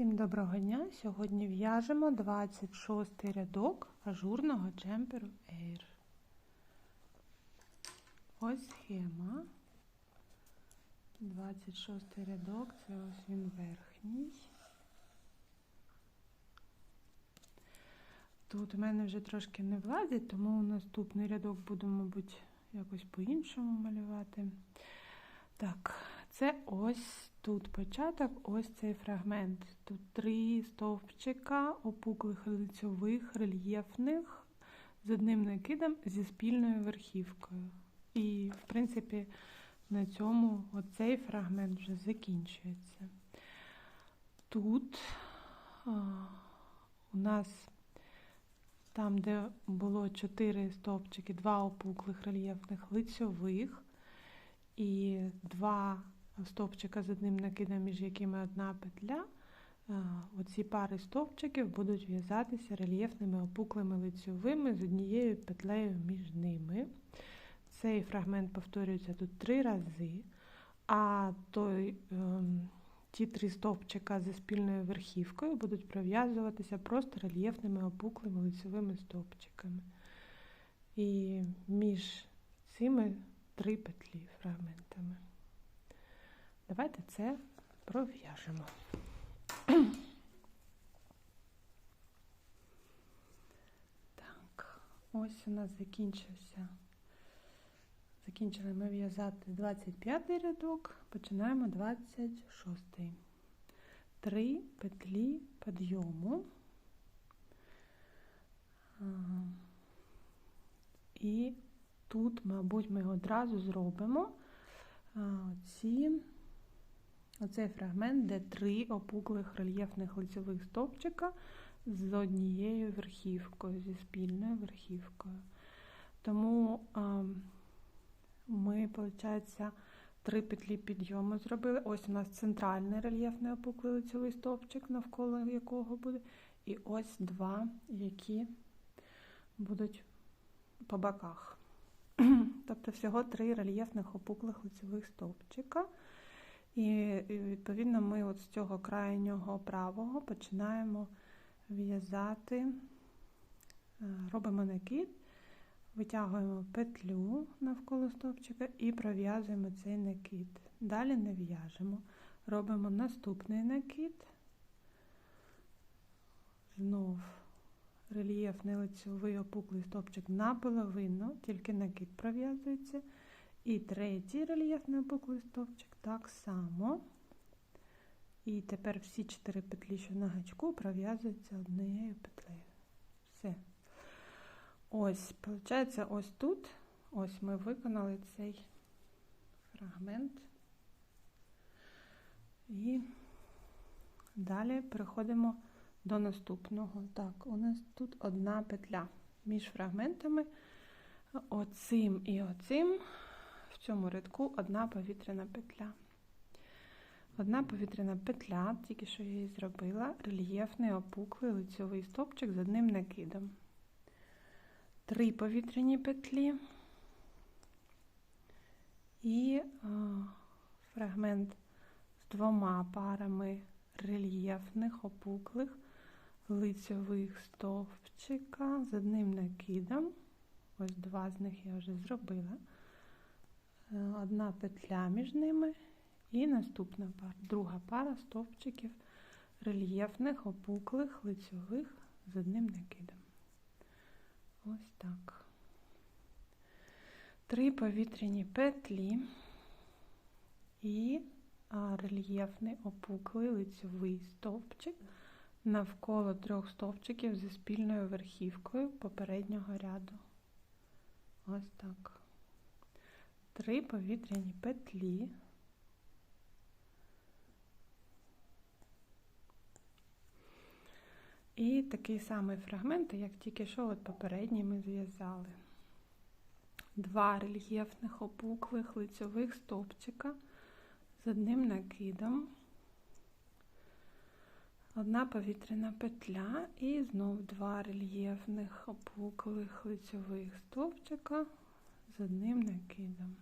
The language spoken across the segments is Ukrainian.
Всім доброго дня! Сьогодні в'яжемо 26 рядок ажурного джемперу Air. Ось схема. 26 рядок, це ось він верхній. Тут у мене вже трошки не влазить, тому наступний рядок буду, мабуть, якось по-іншому малювати. Так, це ось тут початок, ось цей фрагмент. Тут три стовпчика, опуклих лицьових, рельєфних, з одним накидом зі спільною верхівкою. І, в принципі, на цьому оцей фрагмент вже закінчується. Тут а, у нас там, де було чотири стовпчики, два опуклих рельєфних лицьових і два стовпчика з одним накидом, між якими одна петля. Оці пари стовпчиків будуть в'язатися рельєфними опуклими лицьовими з однією петлею між ними. Цей фрагмент повторюється тут три рази, а той, ем, ті три стовпчика зі спільною верхівкою будуть пров'язуватися просто рельєфними опуклими лицьовими стовпчиками. І між цими три петлі фрагментами. Давайте це пров'яжемо. Так, ось у нас закінчився. Закінчили ми в'язати 25 рядок, починаємо 26. Три петлі підйому. І тут, мабуть, ми одразу зробимо ці Оцей фрагмент, де три опуклих рельєфних лицевих стовпчика з однією верхівкою, зі спільною верхівкою. Тому а, ми, виходить, три петлі підйому зробили. Ось у нас центральний рельєфний опуклий лицевий стовпчик, навколо якого буде. І ось два, які будуть по боках. Тобто всього три рельєфних опуклих лицевих стовпчика. І, відповідно, ми от з цього крайнього правого починаємо в'язати, е, робимо накид, витягуємо петлю навколо стовпчика і пров'язуємо цей накид. Далі не в'яжемо. Робимо наступний накид, знов рельєфний лицьовий опуклий стовпчик наполовину, тільки накид пров'язується. І третій рельєфний опуклий стовпчик так само. І тепер всі чотири петлі, що на гачку, пров'язуються однією петлею. Все. Ось, виходить, ось тут, ось ми виконали цей фрагмент. І далі переходимо до наступного. Так, у нас тут одна петля між фрагментами, оцим і оцим цьому рядку одна повітряна петля. Одна повітряна петля, тільки що я її зробила, рельєфний опуклий лицьовий стопчик з одним накидом. Три повітряні петлі і о, фрагмент з двома парами рельєфних опуклих лицьових стовпчика з одним накидом. Ось два з них я вже зробила. Е, одна петля між ними і наступна пара, друга пара стовпчиків рельєфних, опуклих, лицьових з одним накидом. Ось так. Три повітряні петлі і рельєфний опуклий лицьовий стовпчик навколо трьох стовпчиків зі спільною верхівкою попереднього ряду. Ось так три повітряні петлі. І такий самий фрагмент, як тільки що от попередній ми зв'язали. Два рельєфних опуклих лицьових стовпчика з одним накидом, одна повітряна петля і знов два рельєфних опуклих лицьових стовпчика з одним накидом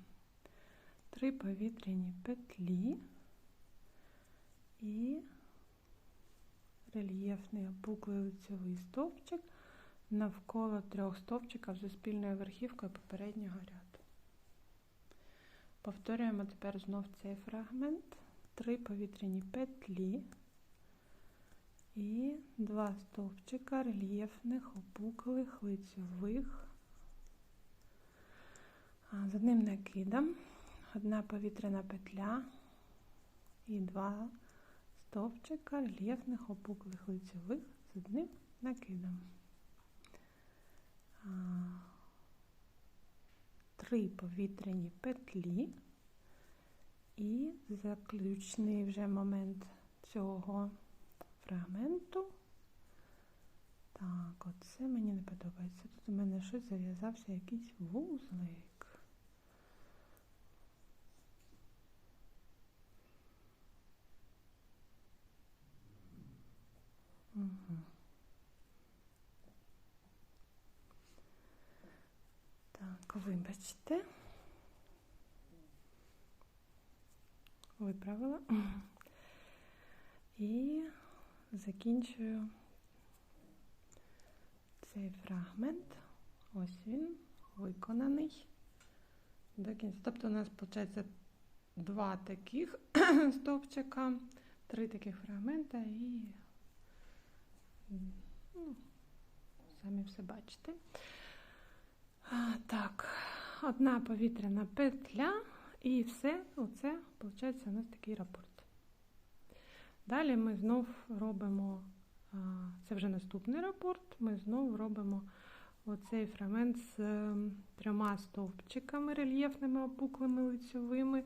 три повітряні петлі і рельєфний опуклий лицьовий стовпчик навколо трьох стовпчиків за спільною верхівкою попереднього ряду. Повторюємо тепер знов цей фрагмент. Три повітряні петлі і два стовпчика рельєфних, опуклих, лицьових. З одним накидом, одна повітряна петля і два стовпчика рельєфних, опуклих, лицьових з одним накидом. Три повітряні петлі і заключний вже момент цього фрагменту. Так, оце мені не подобається. Тут у мене щось зав'язався якийсь вузлик. Так, вибачте. Виправила. І закінчую цей фрагмент. Ось він виконаний до кінця. Тобто у нас, виходить, два таких стовпчика, три таких фрагмента і ну, самі все бачите. А, так, одна повітряна петля і все, оце, виходить, у нас такий рапорт. Далі ми знов робимо, це вже наступний рапорт, ми знов робимо оцей фрагмент з ем, трьома стовпчиками рельєфними опуклими лицьовими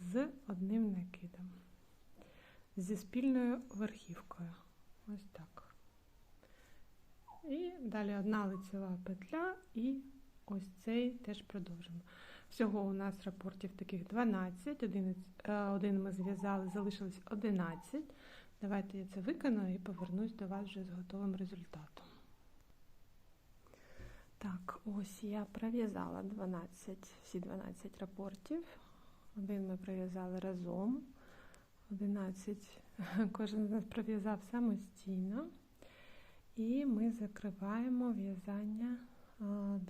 з одним накидом. Зі спільною верхівкою. Ось так. І далі одна лицева петля і ось цей теж продовжимо. Всього у нас рапортів таких 12, один, один ми зв'язали, залишилось 11. Давайте я це виконую і повернусь до вас вже з готовим результатом. Так, ось я пров'язала 12, всі 12 рапортів. Один ми пров'язали разом, 11 кожен з нас пров'язав самостійно. І ми закриваємо в'язання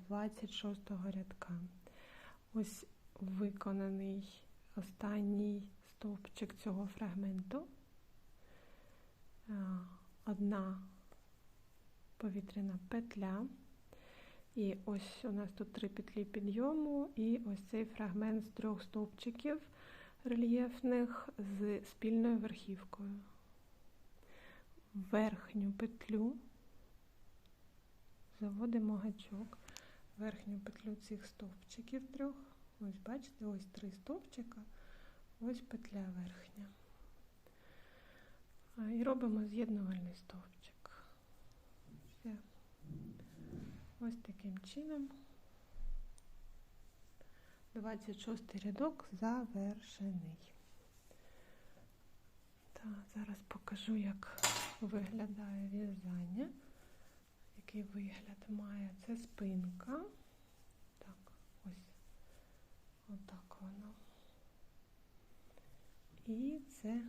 26 рядка. Ось виконаний останній стовпчик цього фрагменту. Одна повітряна петля. І ось у нас тут три петлі підйому, і ось цей фрагмент з трьох стовпчиків рельєфних з спільною верхівкою. Верхню петлю заводимо гачок верхню петлю цих стовпчиків трьох. Ось, бачите, ось три стовпчика, ось петля верхня. І робимо з'єднувальний стовпчик. Все. Ось таким чином. 26 рядок завершений. Так, зараз покажу, як виглядає в'язання який вигляд має. Це спинка. Так, ось отак воно. І це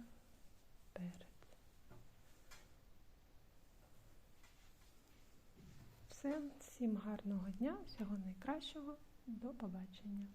перед. Все, всім гарного дня, всього найкращого, до побачення.